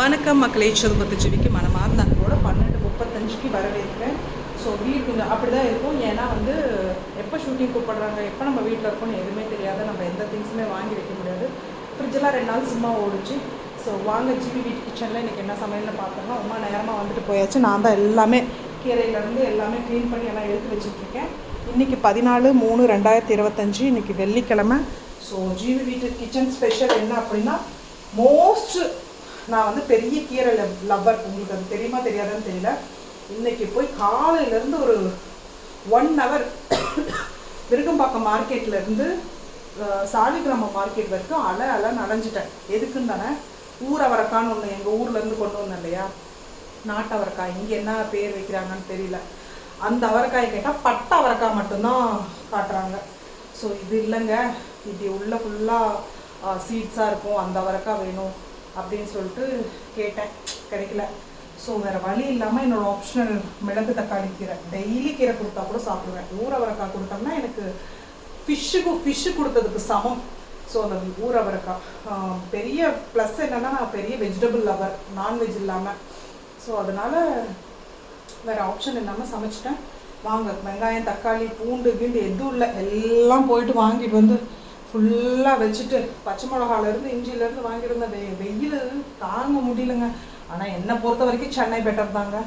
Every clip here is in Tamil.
வணக்கம் மக்களே சொதுபத்து செவிக்கு மனமார்ந்த அன்போட பன்னெண்டு முப்பத்தஞ்சுக்கு வரவேற்கிறேன். ஸோ வீடு அப்படி தான் இருக்கும். ஏன்னா வந்து எப்போ ஷூட்டிங் கூப்பிடுறாங்க எப்போ நம்ம வீட்டில் இருக்கோம்னு எதுவுமே தெரியாது நம்ம எந்த திங்ஸுமே வாங்கி வைக்க முடியாது. ஃப்ரிட்ஜெலாம் ரெண்டு நாள் சும்மா ஓடிச்சு. ஸோ வாங்க ஜிபி வீட்டு கிச்சனில் இன்றைக்கி என்ன சமையல்னு பார்த்தோம்னா அம்மா நேரமாக வந்துட்டு போயாச்சு. நான் தான் எல்லாமே கீரையிலேருந்து எல்லாமே க்ளீன் பண்ணி எல்லாம் எடுத்து வச்சுட்ருக்கேன். இன்றைக்கி பதினாலு மூணு ரெண்டாயிரத்தி இருபத்தஞ்சி இன்றைக்கி வெள்ளிக்கிழமை. ஸோ ஜிவி வீட்டு கிச்சன் ஸ்பெஷல் என்ன அப்படின்னா மோஸ்ட் நான் வந்து பெரிய கீரை லவ்வர் உங்களுக்கு அது தெரியுமா தெரியாதான்னு தெரியல. இன்றைக்கி போய் காலையிலேருந்து ஒரு ஒன் ஹவர் விருகம்பாக்கம் மார்க்கெட்லேருந்து சாலிகிராம மார்க்கெட் வரைக்கும் அலை அலை நனைஞ்சிட்டேன். எதுக்குன்னு தானே? ஊர் அவரைக்கான்னு ஒன்று எங்கள் ஊர்லேருந்து கொண்டு வந்தேன் இல்லையா? நாட்டு அவரைக்காய் இங்கே என்ன பேர் வைக்கிறாங்கன்னு தெரியல. அந்த அவரைக்காய் கேட்டால் பட்டை அவரைக்காய் மட்டும்தான் காட்டுறாங்க. ஸோ இது இல்லைங்க. இப்படி உள்ள ஃபுல்லாக சீட்ஸாக இருக்கும். அந்த அவரைக்காய் வேணும். அப்படின்னு சொல்லிட்டு கேட்டேன். கிடைக்கல. ஸோ வேறு வழி இல்லாமல் என்னோட ஆப்ஷனல் மிளகு தக்காளி கீரை. டெய்லி கீரை கொடுத்தா கூட சாப்பிடுவேன். ஊற அவரைக்காய் கொடுத்தோம்னா எனக்கு ஃபிஷ்ஷுக்கு ஃபிஷ்ஷு கொடுத்ததுக்கு சமம். ஸோ அந்த ஊற அவரைக்காய் பெரிய ப்ளஸ் என்னென்னா நான் பெரிய வெஜிடபிள் லவர் நான்வெஜ் இல்லாமல் ஸோ அதனால் வேறு ஆப்ஷன் இல்லாமல் சமைச்சிட்டேன். வாங்க வெங்காயம் தக்காளி பூண்டு கீண்டு எதுவும் இல்லை. எல்லாம் போயிட்டு வாங்கிட்டு வந்து ஃபுல்லாக வச்சுட்டு பச்சை மிளகாலேருந்து இஞ்சிலேருந்து வாங்கியிருந்த வெ வெயில் தாங்க முடியலங்க. ஆனால் என்னை பொறுத்த வரைக்கும் சென்னை பெட்டர் தாங்க.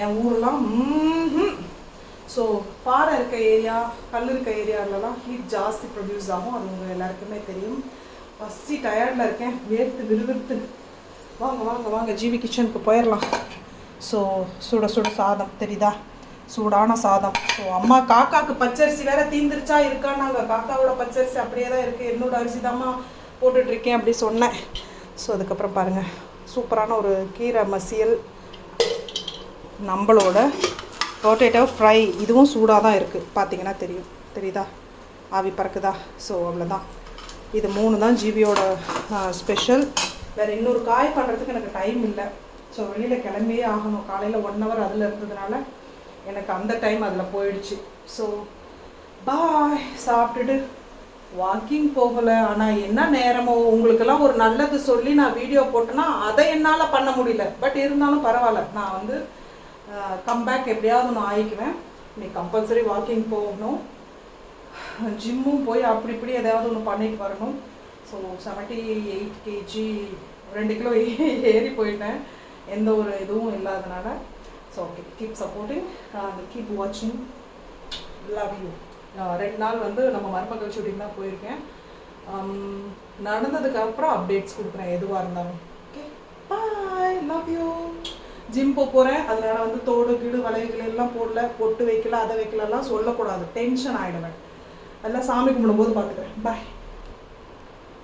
என் ஊர்லாம் ஸோ பாறை இருக்க ஏரியா கல் இருக்க ஏரியாவிலலாம் ஹீட் ஜாஸ்தி ப்ரொடியூஸ் ஆகும். அது உங்கள் எல்லாருக்குமே தெரியும். பசி டயர்டில் இருக்கேன். வேர்த்து விறுவிறுத்து. வாங்க வாங்க வாங்க. ஜிவி கிச்சனுக்கு போயிடலாம் ஸோ சுட சுட சாதம். தெரியுதா? சூடான சாதம். ஸோ அம்மா காக்காக்கு பச்சரிசி வேற தீந்துருச்சா இருக்கான்னாங்க. காக்காவோட பச்சரிசி அப்படியே தான் இருக்குது என்னோட அரிசி தாம்மா போட்டுட்ருக்கேன் அப்படி சொன்னேன். ஸோ அதுக்கப்புறம் பாருங்கள் சூப்பரான ஒரு கீரை மசியல் நம்மளோட பொட்டேட்டோ ஃப்ரை இதுவும் சூடாக தான் இருக்குது பார்த்தீங்கன்னா தெரியும். தெரியுதா? ஆவி பறக்குதா? ஸோ அவ்வளோதான் இது மூணு தான் ஜிபியோட ஸ்பெஷல் வேறு இன்னொரு காய் பண்ணுறதுக்கு எனக்கு டைம் இல்லை. ஸோ வெளியில் கிளம்பியே ஆகணும். காலையில் ஒன் ஹவர் அதில் இருந்ததுனால எனக்கு அந்த டைம் அதில் போயிடுச்சு. ஸோ பாய் சாப்பிட்டுட்டு வாக்கிங் போகலை. ஆனால் என்ன நேரமோ உங்களுக்கெல்லாம் ஒரு நல்லது சொல்லி நான் வீடியோ போட்டேன்னா அதை என்னால் பண்ண முடியல. பட் இருந்தாலும் பரவாயில்ல. நான் வந்து கம்பேக் எப்படியாவது நான் ஆயிக்குவேன். நீ கம்பல்சரி வாக்கிங் போகணும். ஜிம்மும் போய் அப்படி இப்படி எதாவது ஒன்று பண்ணிட்டு வரணும். ஸோ செவன்ட்டி எயிட் கேஜி ரெண்டு கிலோ ஏறி போயிட்டேன். எந்த ஒரு இதுவும் இல்லாதனால. So okay keep supporting and keep வாட்சிங் லவ் யூ ரெண்டு நாள் வந்து நம்ம மருமகள் ஷூட்டிங் தான் போயிருக்கேன். Um, நடந்ததுக்கப்புறம் அப்டேட்ஸ் கொடுக்குறேன் எதுவாக இருந்தாலும். Okay bye love you gym போக போகிறேன் அதனால வந்து தோடு கீடு வளைவுகள் எல்லாம் போடல. பொட்டு வைக்கல அதை வைக்கலலாம் சொல்லக்கூடாது. டென்ஷன் ஆகிடுவேன் அதெல்லாம் சாமி கும்பிடும்போது பார்த்துக்கிறேன். பாய்